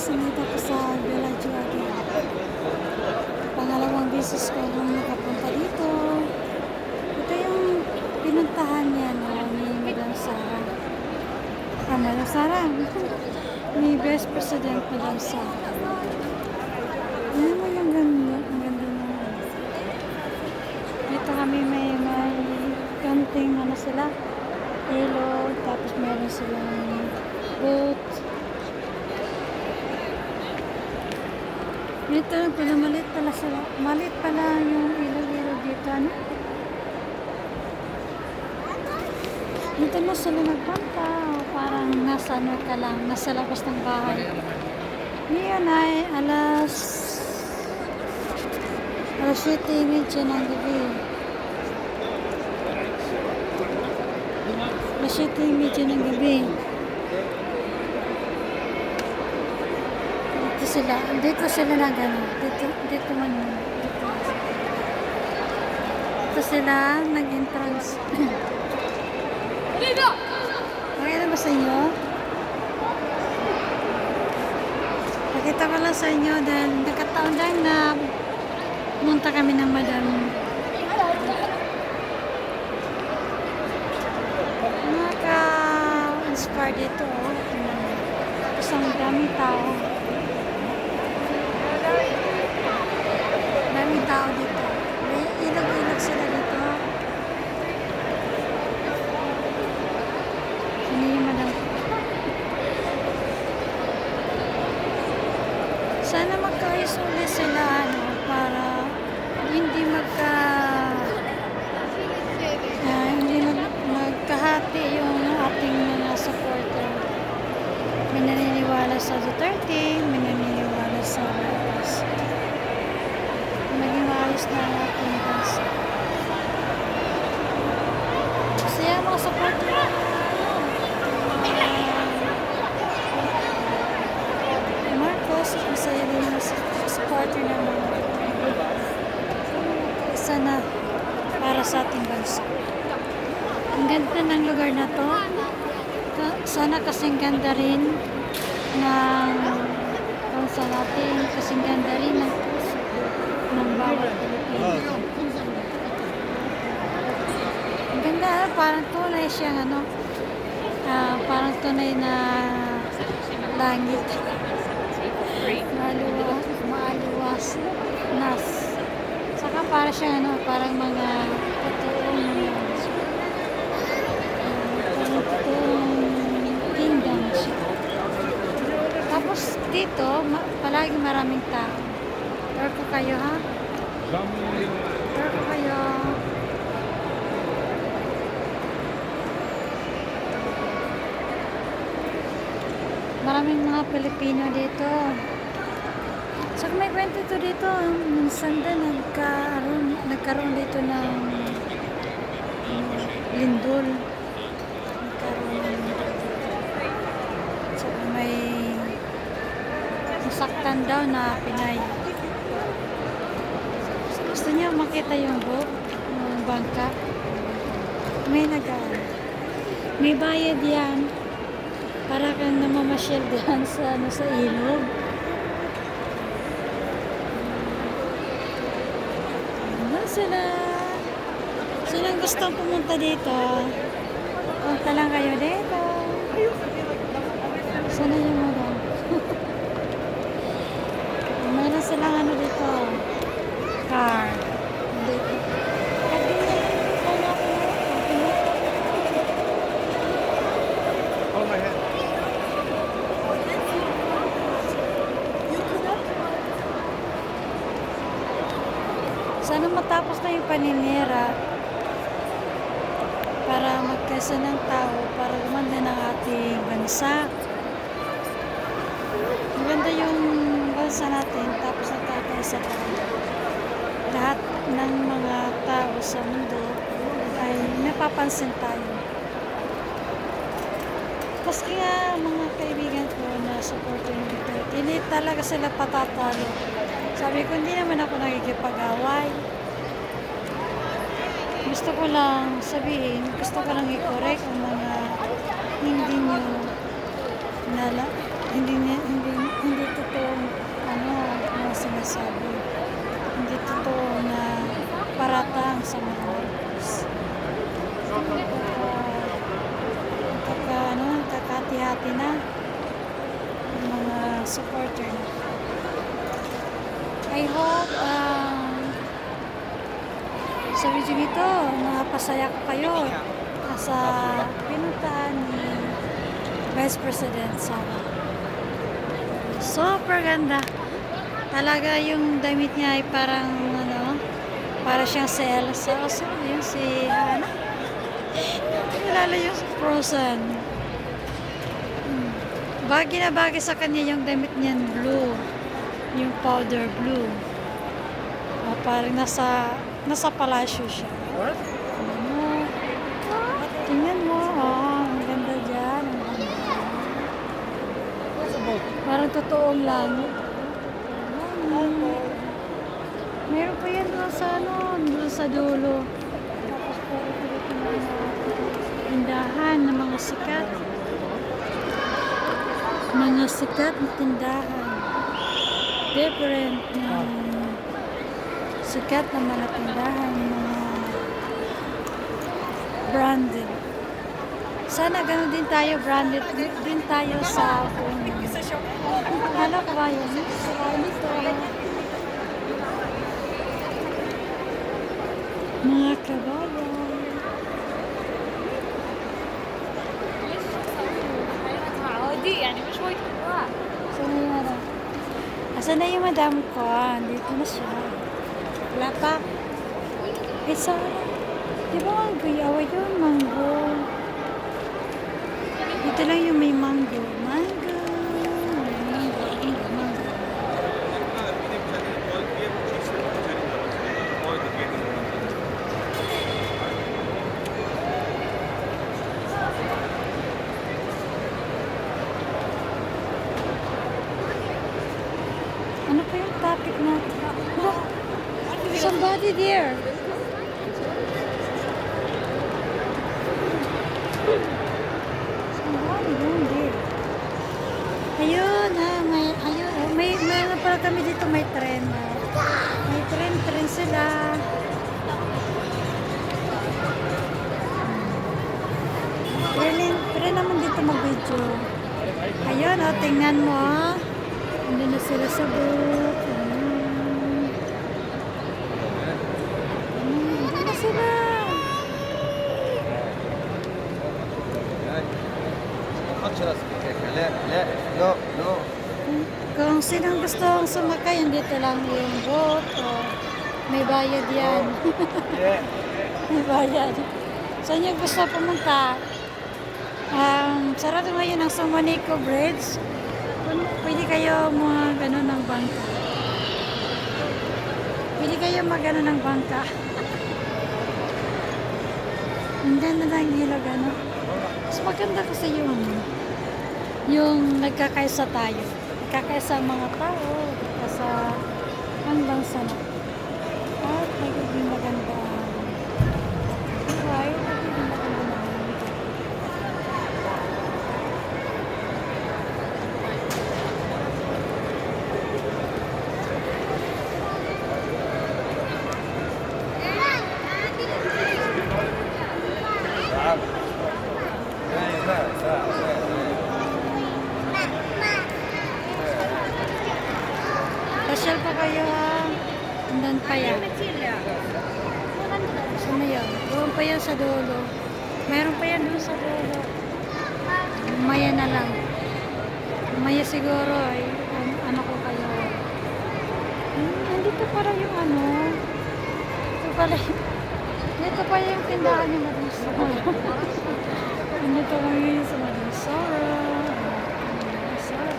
Nandito ko sa Bellagio again. Pangalawang beses ko nung nakapunta dito. Ito yung pinuntahan niya no, ni Madam Sara. Ah, Madam Sara. ni Vice President Madam Sara. Ano mo yung ganda? Ang ganda na. Dito kami may may kanting ano sila. Ilog, tapos meron silang boat. Dito pala malit pala sila. Malit pala yung ilog-ilog dito. Ano? Dito na sila nagpunta. Parang nasa ano ka lang. Nasa labas ng bahay. Ngayon ay alas alas 7.30 ng gabi. Alas 7.30 ng gabi. Dito sila, dito sila na gano'n. Dito, dito man yun. Dito. Dito sila nag-entrance. Okay na ba sa inyo? Pakita ko lang sa inyo dahil nakataon lang na pumunta kami ng madam. Nakaka-inspire dito. Oh. Isang daming tao. Daming tao dito. May ilog-ilog sila dito. Hindi yung madam. Ulit sila ano, para hindi magka ah, hindi mag, magkahati yung ating mga supporter. May naniniwala sa Duterte, may naniniwala sa Marcos. Maging maayos na ang ating bansa. Yung mga supporter Marcos, masaya din yung supporter ng mga isa na para bansa. Ang ganda ng lugar na to. Sana kasing ganda rin ng bansa natin, kasing ganda rin ng ng bawat Pilipino. Ang ganda, ah, parang tunay siyang ano, ah, parang tunay na langit. Maluwas, maaliwas, nas. Saka para siyang ano, parang mga totoong mga parang totoong kingdom siya. Tapos dito, ma- palagi maraming tao. Tour ko kayo ha? Tour ko kayo. Maraming mga Pilipino dito. Saka may kwento to dito. Minsan din nagkaroon, nagkaroon dito ng ano, lindol. Nagkaroon ng lindol dito. Saka may nasaktan daw na Pinay. Gusto niyo makita yung boat, yung bangka. May nag May bayad yan. Para kang namamasyal diyan sa, ano, sa ilog. Ano sila? Sinong gustong pumunta dito? Punta lang kayo dito. Sana yung mga Mayroon silang ano dito. Car. Dito. Pag dinala dito na ako, pag dinala- Hold my hand. Sana matapos na yung paninira para magkasa ng tao, para gumanda ng ating bansa. Maganda yung bansa natin, tapos nagkakaisa tayo. Lahat ng mga tao sa mundo ay napapansin tayo. Maski nga mga kaibigan ko na supporter ng Duterte, hindi talaga sila patatalo. Sabi ko, hindi naman ako nakikipag-away. Gusto ko lang sabihin, gusto ko lang i-correct ang mga hindi nyo nala, hindi, hindi, hindi totoong ano, mga sinasabi. Hindi totoo na paratang sa mga workers. Kaka, ano, kakati-hati na ang mga supporter na. I hope um, sa video nito, napasaya ko kayo sa pinuntahan ni Vice President Sara. Super ganda. Talaga yung damit niya ay parang ano, para siyang si Elsa. O sino yun? Si Hana? Kilala yung Frozen. Hmm. Bagay na bagay sa kanya yung damit niyan blue. Yung powder blue. O, parang nasa, nasa palasyo siya. Ano? Tingnan mo. Oh, ang ganda dyan. Parang totoong langit. Meron pa yan doon sa ano, doon sa dulo. Tapos puro dito mga tindahan ng mga sikat. Mga sikat na tindahan Different na sikat na mga tindahan, mga branded. Sana gano'n din tayo, branded din din tayo sa Puno. Ano ka ba yun? Sa dito. Mga kabayan. عادي يعني مش وايد Asan na yung madam ko? Dito na siya. Wala pa. Eh, Sarah. Di ba ang guyawa yun? Mango. Dito lang yung may. Mango. Mango. Mango. Mango. Ano pa yung topic natin? Look! Somebody there! Somebody doon there. Ayun, ha, may, ayun, oh, may, ano pala kami dito, may tren. ah. May tren, tren sila. Tren, tren naman dito mag-video. Ayun, oh, tingnan mo, ah. Hindi na sila sa boot. Ayun. Ayun, Hindi na sila. No, no. Kung sinong gusto ang sumakay, dito lang yung boat o may bayad yan. may bayad. Saan niyo gusto pumunta? Um, sarado ngayon ang Sumanico Bridge. Pwede kayo mga gano'n ng bangka. Pwede kayo magano ng bangka. Ang ganda ng ilog ano. Mas maganda kasi yung yung nagkakaisa tayo. Nagkakaisa ang mga tao, nagkakaisa hanggang sa na. At nagiging maganda. Pasyal pa kayo ha. Andan pa yan. Saan na yan? Doon pa yan sa dulo. Meron pa yan doon sa dulo. Maya na lang. Maya siguro ay an- ano ko kayo. Hmm, andito pala yung ano. Ito pala yung dito pa yung tindahan ni Madam Sara. Andito kami sa Madam Sara. Madam Sara.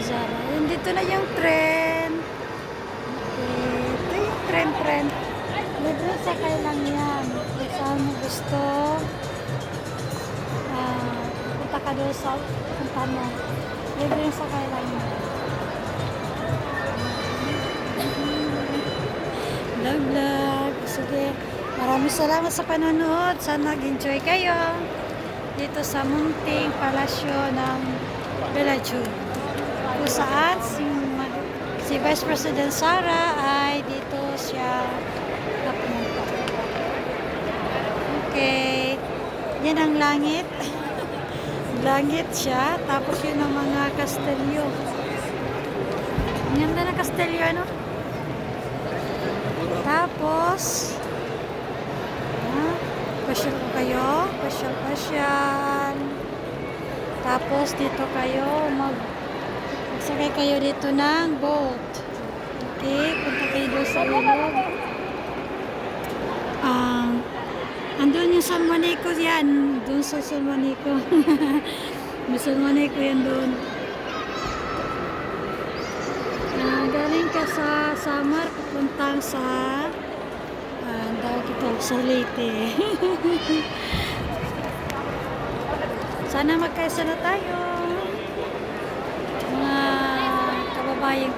Zara, Dito na yung tren. Okay. Ito yung tren, tren. Libre sakay lang yan. Kung saan mo gusto. Ah, punta ka doon sa punta mo. Libre sakay lang yan. Vlog, vlog. Sige. Maraming salamat sa panonood. Sana nag-enjoy kayo dito sa munting palasyo ng Bellagio. Kung saan si, si Vice President Sara ay dito siya napunta. Okay. Yan ang langit. langit siya. Tapos yun ang mga kastelyo. Ang ganda ng kastelyo, ano? Tapos, ah, pasyal ko kayo. Pasyal, pasyal. Tapos, dito kayo, mag, magsakay kayo dito ng boat. Okay, punta kayo doon sa ilog. Um, andun yung San Juanico yan. Doon sa San Juanico. May San Juanico yan doon. Ah, galing ka sa Samar, papuntang sa ah, ang tawag ito, sa Leyte. Sana magkaisa na tayo. 欢迎